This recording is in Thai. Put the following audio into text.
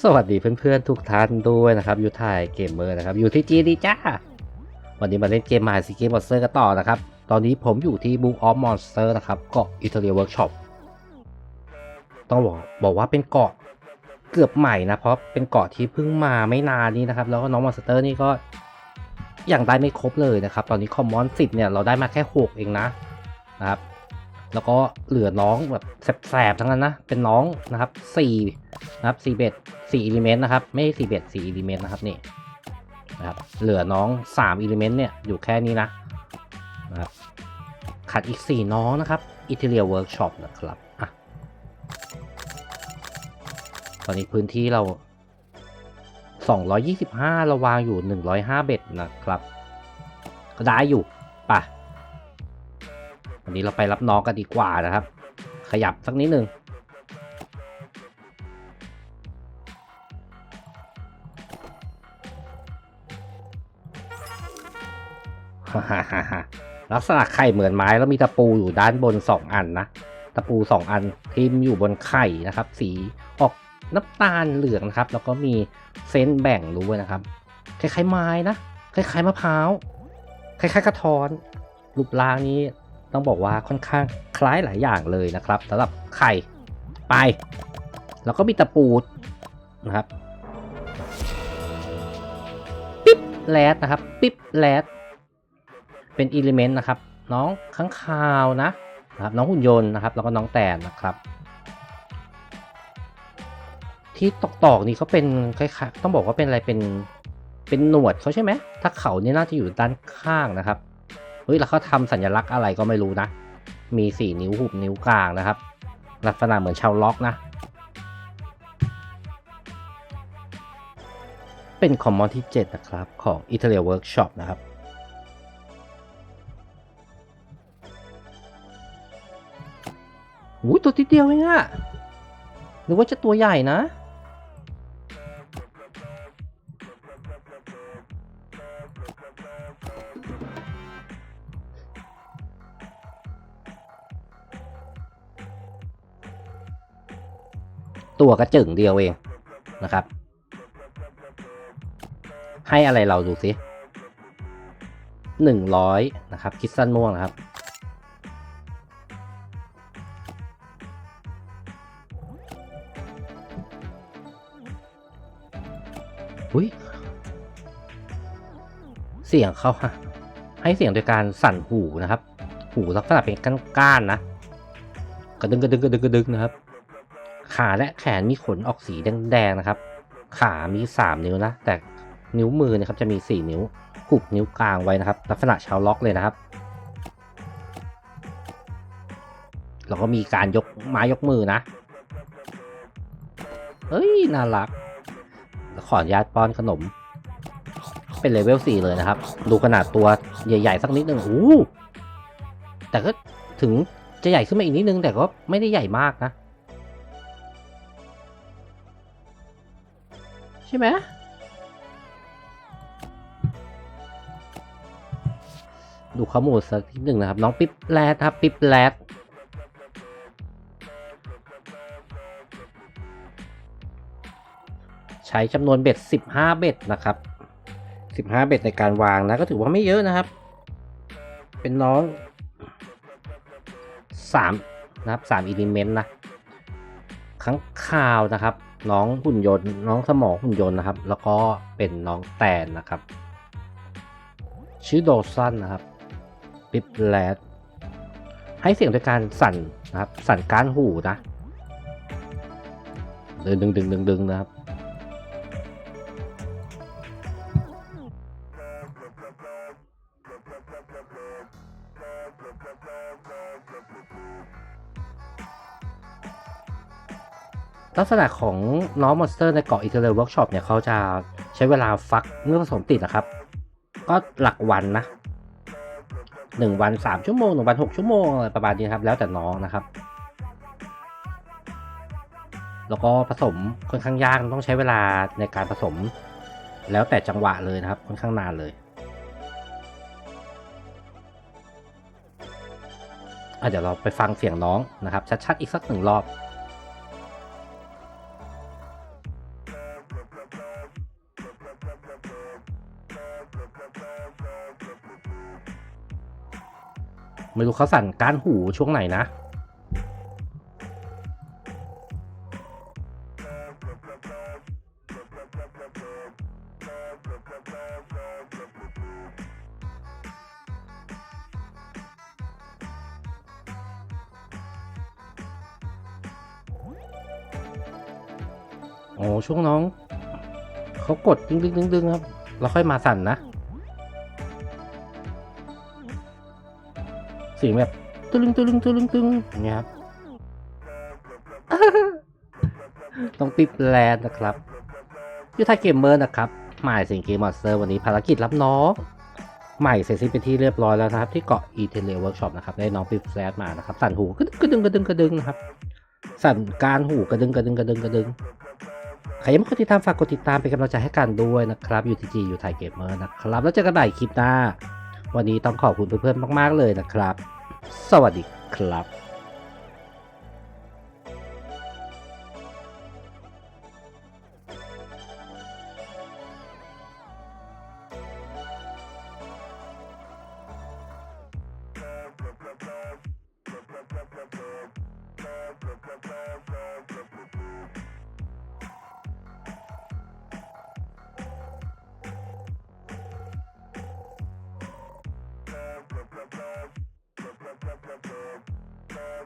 สวัสดีเพื่อนๆทุกท่านด้วยนะครับอยู่ถ่ายเกมเมอร์นะครับ อยู่ที่จีดีจ้า วันนี้มาเล่นเกมมาซีเกมมอนสเตอร์กันต่อนะครับ ตอนนี้ผมอยู่ที่บูออฟมอนสเตอร์นะครับเกาะอิตาเลียเวิร์กช็อปต้องบอกบอกว่าเป็นเกาะเกือบใหม่นะ เพราะเป็นเกาะที่เพิ่งมาไม่นานนี้นะครับ แล้วก็น้องมอนสเตอร์นี่ก็ยังได้ไม่ครบเลยนะครับ ตอนนี้คอมมอนสิทธิ์เนี่ยเราได้มาแค่หกเองนะนะครับ แล้วก็เหลือน้องแบบแสบๆทั้งนั้นนะ เป็นน้องนะครับสี่นะครับสี่เบ็ดสี่อิเลเมนต์นะครับ ไม่ใช่สี่เบ็ดสี่อิเลเมนต์นะครับนี่นะครับ เหลือน้องสามอิเลเมนต์เนี่ย อยู่แค่นี้นะนะครับขาดอีกสี่น้องนะครับอิตาเลียเวิร์กช็อปนะครับอะตอนนี้พื้นที่เรา 225เราวางอยู่ 105 เบ็ดนะครับ ก็ได้อยู่ป่ะ วันนี้เราไปรับน้องกันดีกว่านะครับ ขยับสักนิดหนึ่งลักษณะไข่เหมือนไม้แล้วมีตะปูอยู่ด้านบนสองอันนะ ตะปูสองอันทิมอยู่บนไข่นะครับ สีออกน้ำตาลเหลืองนะครับ แล้วก็มีเส้นแบ่งรู้ไว้นะครับ คล้ายๆไม้นะ คล้ายๆมะพร้าว คล้ายๆกระท้อน รูปร่างนี้ ต้องบอกว่าค่อนข้างคล้ายหลายอย่างเลยนะครับสำหรับไข่ไป แล้วก็มีตะปูนะครับปิ๊บแลดนะครับปิ๊บแลดเป็นอิเลเมนต์นะครับ น้องข้างคาวนะนะครับน้องหุ่นยนต์นะครับ แล้วก็น้องแตนนะครับที่ตอกตอกนี่เขาเป็นคล้ายๆต้องบอกว่าเป็นอะไรเป็นเป็นหนวดเขาใช่ไหมถ้าเขาเนี่ยน่าจะอยู่ด้านข้างนะครับ เฮ้ยแล้วเขาทำสัญลักษณ์อะไรก็ไม่รู้นะ มีสี่นิ้วหุบนิ้วกลางนะครับ ลักษณะเหมือนชาวล็อกนะ เป็นคอมมอนที่ 7 นะครับ ของ Italia Workshop นะครับอุ้ยตัวติดเดียวเองอะหรือว่าจะตัวใหญ่นะ ตัวกระจึงเดียวเองนะครับ ให้อะไรเราดูสิหนึ่งร้อยนะครับ คิดสั้นม่วงนะครับ อุ้ย เสียงเขาฮะ ให้เสียงโดยการสั่นหูนะครับ หูลักษณะเป็นก้านๆนะ กระดึงกระดึงกระดึงกระดึงนะครับ ขาและแขนมีขนออกสีแดงๆนะครับ ขามีสามนิ้วนะ แต่นิ้วมือนะครับจะมีสี่นิ้วหุบนิ้วกลางไว้นะครับ ลักษณะชาวล็อกเลยนะครับแล้วก็มีการยกไม้ยกมือนะ เฮ้ย น่ารัก ขออนุญาตป้อนขนม เป็นเลเวลสี่เลยนะครับ ดูขนาดตัวใหญ่ ๆ สักนิดนึงโอ้แต่ก็ถึงจะใหญ่ขึ้นมาอีกนิดนึง แต่ก็ไม่ได้ใหญ่มากนะ ช่ไหมดูข้อมูลสักนิดหนึ่งนะครับ น้องปิ๊บแลดครับปิ๊บแลดใช้จำนวนเบ็ด 15 เบ็ดนะครับ 15 เบ็ดในการวางนะ ก็ถือว่าไม่เยอะนะครับ เป็นน้อง 3 นะครับ3อิเลเมนต์นะข้างข่าวนะครับ น้องหุ่นยนต์ น้องสมองหุ่นยนต์นะครับ แล้วก็เป็นน้องแตนนะครับ ชื่อโดซันนะครับปิปแลดให้เสียงโดยการสั่นนะครับ สั่นก้านหูนะดึงดึงดึงดึงดึงนะครับ ลักษณะของน้องมอนสเตอร์ในเกาะอิตาเลียเวิร์กช็อปเนี่ยเขาจะใช้เวลาฟักเมื่อผสมติดนะครับ ก็หลักวันนะหนึ่งวันสามชั่วโมงหนึ่งวันหกชั่วโมงอะไรประมาณนี้ครับ แล้วแต่น้องนะครับ แล้วก็ผสมค่อนข้างยากต้องใช้เวลาในการผสม แล้วแต่จังหวะเลยนะครับ ค่อนข้างนานเลยเดี๋ยวเราไปฟังเสียงน้องนะครับ ชัดๆอีกสักหนึ่งรอบ ไม่รู้เขาสั่นก้านหูช่วงไหนนะ โอ้ช่วงน้อง เขากดดึงดึงดึงครับ แล้วค่อยมาสั่นนะ สียงแบบตึลึงตึลึงตึลึงตึงอย่างเงี้ยครับต้องปิดแลนนะครับยูไทยเกมเมอร์นะครับหมายสิงเกมมอนสเตอร์วันนี้ภารกิจรับน้องใหม่เสร็จสิ้นเป็นที่เรียบร้อยแล้วนะครับ ที่เกาะอีเทเลเวิร์กช็อปนะครับได้น้องปิดแลนมานะครับ สั่นหูกระดึงกระดึงกระดึงกระดึงนะครับ สั่นการหูกระดึงกระดึงกระดึงกระดึงใครยังไม่กดติดตามฝากกดติดตามเป็นกำลังใจให้กันด้วยนะครับยูทีจียูไทยเกมเมอร์นะครับแล้วเจอกันใหม่คลิปหน้า วันนี้ต้องขอบคุณเพื่อนๆมาก ๆ เลยนะครับ สวัสดีครับ